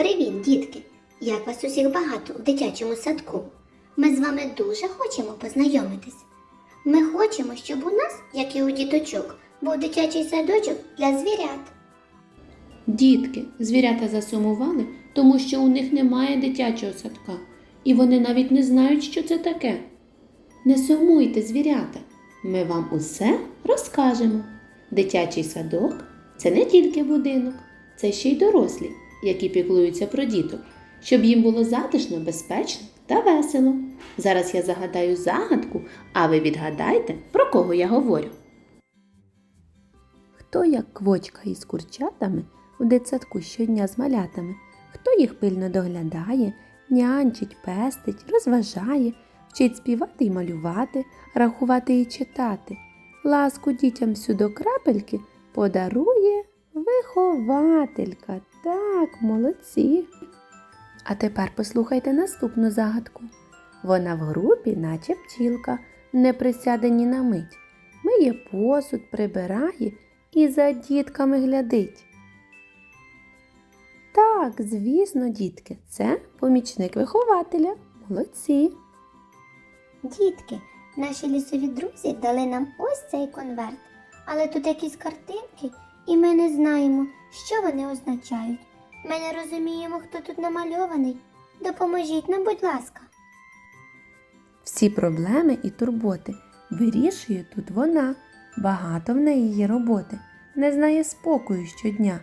Привіт, дітки! Як вас усіх багато у дитячому садку? Ми з вами дуже хочемо познайомитись. Ми хочемо, щоб у нас, як і у діточок, був дитячий садочок для звірят. Дітки, звірята засумували, тому що у них немає дитячого садка, і вони навіть не знають, що це таке. Не сумуйте, звірята, ми вам усе розкажемо. Дитячий садок це не тільки будинок, це ще й дорослі, які піклуються про діток, щоб їм було затишно, безпечно та весело. Зараз я загадаю загадку, а ви відгадайте, про кого я говорю. Хто як квочка із курчатами в дитсадку щодня з малятами, хто їх пильно доглядає, нянчить, пестить, розважає, вчить співати й малювати, рахувати і читати, ласку дітям всю до крапельки подарує вихователька. Так, молодці. А тепер послухайте наступну загадку. Вона в групі, наче пчілка, не присяде ні на мить. Миє посуд, прибирає і за дітками глядить. Так, звісно, дітки, це помічник вихователя. Молодці. Дітки, наші лісові друзі дали нам ось цей конверт, але тут якісь картинки, і ми не знаємо, що вони означають. Ми не розуміємо, хто тут намальований. Допоможіть нам, будь ласка. Всі проблеми і турботи вирішує тут вона. Багато в неї є роботи, не знає спокою щодня.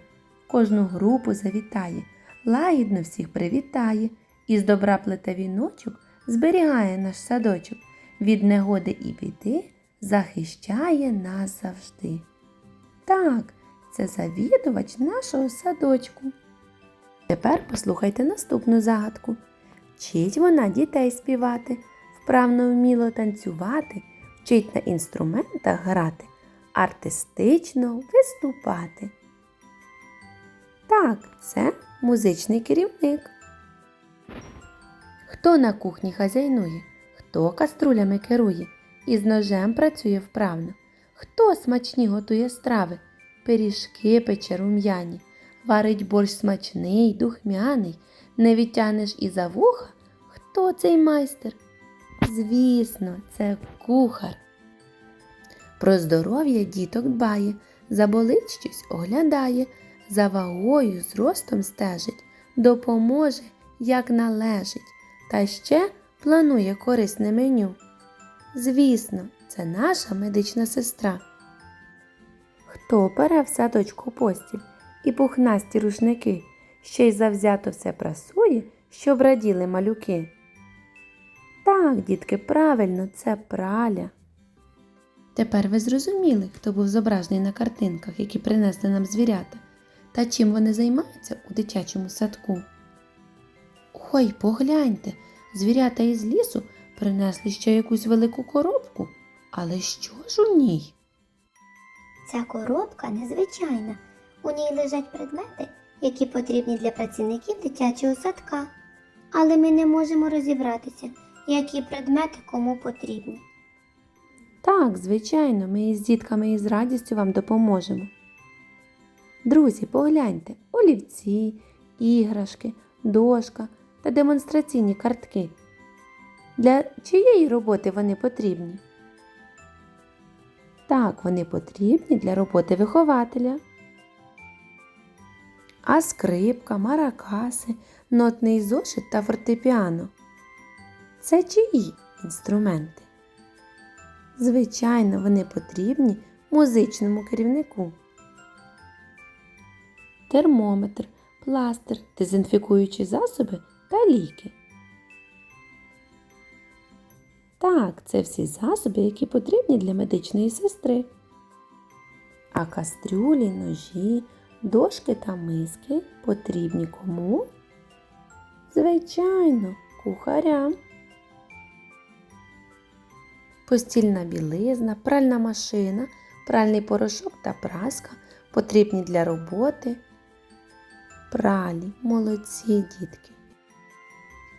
Кожну групу завітає, лагідно всіх привітає, і з добра плете віночок зберігає наш садочок, від негоди і біди захищає нас завжди. Так, це завідувач нашого садочку. Тепер послухайте наступну загадку. Вчить вона дітей співати, вправно вміло танцювати, вчить на інструментах грати, артистично виступати. Так, це музичний керівник. Хто на кухні хазяйнує, хто каструлями керує і з ножем працює вправно, хто смачні готує страви, пиріжки пече рум'яні, варить борщ смачний, духмяний, не відтягнеш і за вуха, хто цей майстер? Звісно, це кухар. Про здоров'я діток дбає, заболить щось оглядає, за вагою, зростом стежить, допоможе, як належить, та ще планує корисне меню. Звісно, це наша медична сестра. Хто пере в садочку постіль і пухнасті рушники, ще й завзято все прасує, щоб раділи малюки. Так, дітки, правильно, це праля. Тепер ви зрозуміли, хто був зображений на картинках, які принесли нам звірята, та чим вони займаються у дитячому садку. Ой, погляньте, звірята із лісу принесли ще якусь велику коробку. Але що ж у ній? Ця коробка незвичайна. У ній лежать предмети, які потрібні для працівників дитячого садка. Але ми не можемо розібратися, які предмети кому потрібні. Так, звичайно, ми із дітками із радістю вам допоможемо. Друзі, погляньте, олівці, іграшки, дошка та демонстраційні картки. Для чиєї роботи вони потрібні? Так, вони потрібні для роботи вихователя. А скрипка, маракаси, нотний зошит та фортепіано. Це чиї інструменти? Звичайно, вони потрібні музичному керівнику. Термометр, пластир, дезінфікуючі засоби та ліки. Так, це всі засоби, які потрібні для медичної сестри. А кастрюлі, ножі, дошки та миски потрібні кому? Звичайно, кухарям. Постільна білизна, пральна машина, пральний порошок та праска потрібні для роботи. Пралі, молодці дітки.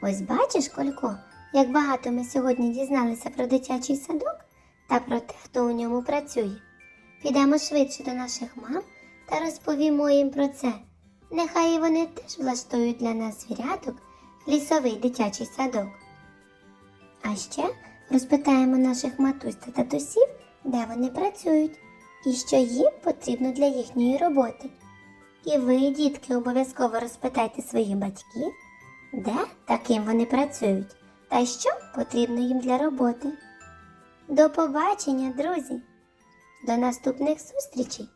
Ось бачиш, Колько, як багато ми сьогодні дізналися про дитячий садок та про те, хто у ньому працює. Підемо швидше до наших мам та розповімо їм про це. Нехай вони теж влаштують для нас звіряток лісовий дитячий садок. А ще розпитаємо наших матусь та татусів, де вони працюють і що їм потрібно для їхньої роботи. І ви, дітки, обов'язково розпитайте своїх батьків, де та ким вони працюють, та що потрібно їм для роботи. До побачення, друзі! До наступних зустрічей!